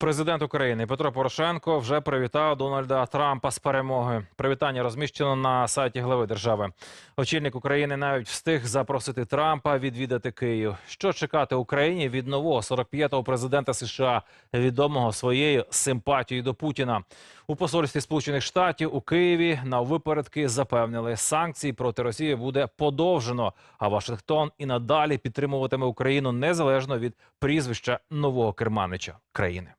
Президент України Петро Порошенко вже привітав Дональда Трампа з перемогою. Привітання розміщено на сайті глави держави. Очільник України навіть встиг запросити Трампа відвідати Київ. Що чекати Україні від нового 45-го президента США, відомого своєю симпатією до Путіна? У посольстві Сполучених Штатів у Києві на випередки запевнили, санкції проти Росії буде подовжено. А Вашингтон і надалі підтримуватиме Україну незалежно від прізвища нового керманича країни.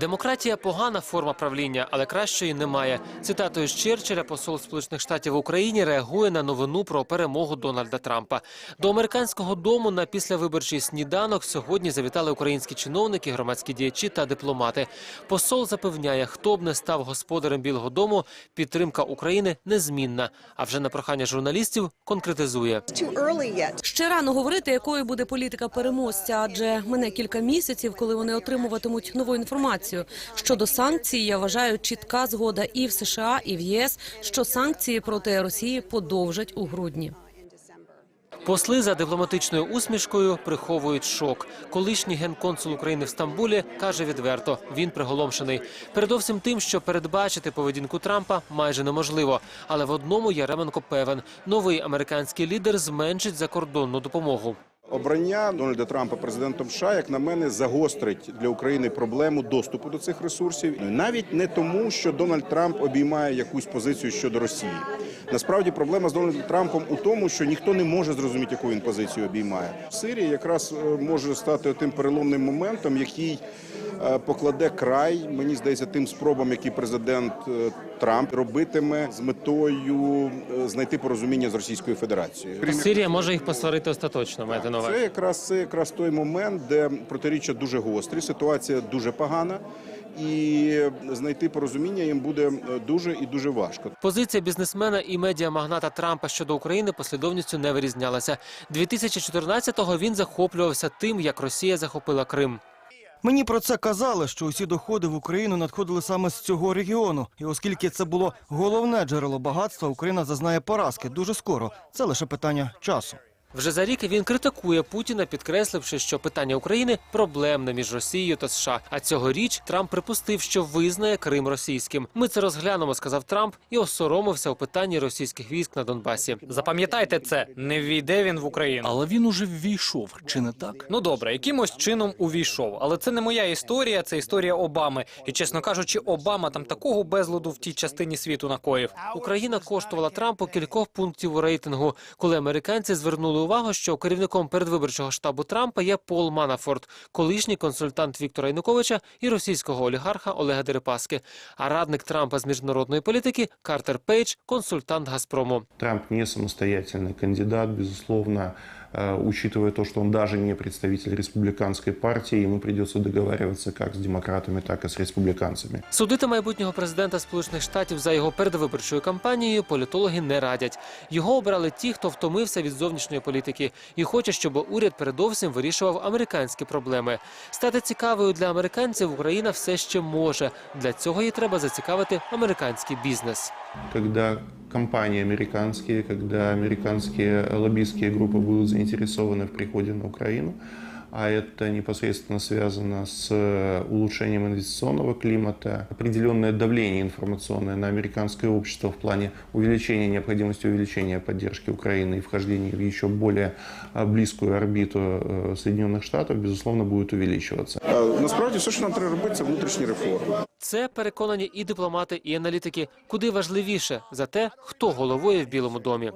Демократія погана форма правління, але кращої немає. Цитатою з Черчилля посол Сполучених Штатів в Україні реагує на новину про перемогу Дональда Трампа. До американського дому на післявиборчий сніданок сьогодні завітали українські чиновники, громадські діячі та дипломати. Посол запевняє, хто б не став господарем Білого Дому, підтримка України незмінна. А вже на прохання журналістів конкретизує. Ще рано говорити, якою буде політика переможця, адже мине кілька місяців, коли вони отримуватимуть нову інформацію. Щодо санкцій, я вважаю, чітка згода і в США, і в ЄС, що санкції проти Росії подовжать у грудні. Посли за дипломатичною усмішкою приховують шок. Колишній генконсул України в Стамбулі каже відверто, він приголомшений. Передовсім тим, що передбачити поведінку Трампа майже неможливо. Але в одному Яременко певен: новий американський лідер зменшить закордонну допомогу. Обрання Дональда Трампа президентом США, як на мене, загострить для України проблему доступу до цих ресурсів. Навіть не тому, що Дональд Трамп обіймає якусь позицію щодо Росії. Насправді проблема з Дональдом Трампом у тому, що ніхто не може зрозуміти, яку він позицію обіймає. Сирія якраз е, може стати тим переломним моментом, який покладе край, мені здається, тим спробам, які президент е, Трамп робитиме з метою е, знайти порозуміння з Російською Федерацією. Сирія може їх посварити остаточно. Маєте на увазі? Це якраз це якраз той момент, де протиріччя дуже гострі, ситуація дуже погана, і знайти порозуміння їм буде е, дуже і дуже важко. Позиція бізнесмена і медіамагната Трампа щодо України послідовністю не вирізнялася. 2014-го він захоплювався тим, як Росія захопила Крим. Мені про це казали, що усі доходи в Україну надходили саме з цього регіону. І оскільки це було головне джерело багатства, Україна зазнає поразки дуже скоро. Це лише питання часу. Вже за рік він критикує Путіна, підкресливши, що питання України проблемне між Росією та США. А цьогоріч Трамп припустив, що визнає Крим російським. Ми це розглянемо, сказав Трамп, і осоромився у питанні російських військ на Донбасі. Запам'ятайте це, не ввійде він в Україну. Але він уже ввійшов, чи не так? Ну добре, якимось чином увійшов. Але це не моя історія, це історія Обами. І чесно кажучи, Обама там такого безладу в тій частині світу накоїв. Україна коштувала Трампу кількох пунктів у рейтингу, коли американці звернули увагу, що керівником передвиборчого штабу Трампа є Пол Манафорт, колишній консультант Віктора Януковича і російського олігарха Олега Дерипаски. А радник Трампа з міжнародної політики Картер Пейдж, консультант Газпрому. Трамп не самостоятельний кандидат, безусловно, учитывая то, что он даже не представитель республиканской партии, ему придется договариваться как с демократами, так и с республиканцами. Судити майбутнього президента Сполучених Штатів за його передвиборчою кампанією політологи не радять. Його обрали ті, хто втомився від зовнішньої політики і хоче, щоб уряд передовсім вирішував американські проблеми. Стати цікавою для американців Україна все ще може. Для цього їй треба зацікавити американський бізнес. Когда компании американские, когда американские лоббистские группы будут заинтересованы в приходе на Украину, а это непосредственно связано с э, улучшением инвестиционного климата, определенное давление информационное на американское общество в плане увеличения, необходимости увеличения поддержки Украины и вхождения в еще более э, близкую орбиту э, Соединенных Штатов, безусловно, будет увеличиваться. Е, Насправді, все, що нам треба робити, це внутрішні реформи. Це переконані і дипломати, і аналітики, куди важливіше за те, хто головує в Білому домі.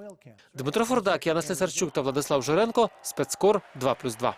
Дмитро Фордак, Яна Слесарчук та Владислав Жиренко. Спецкор 2+,2.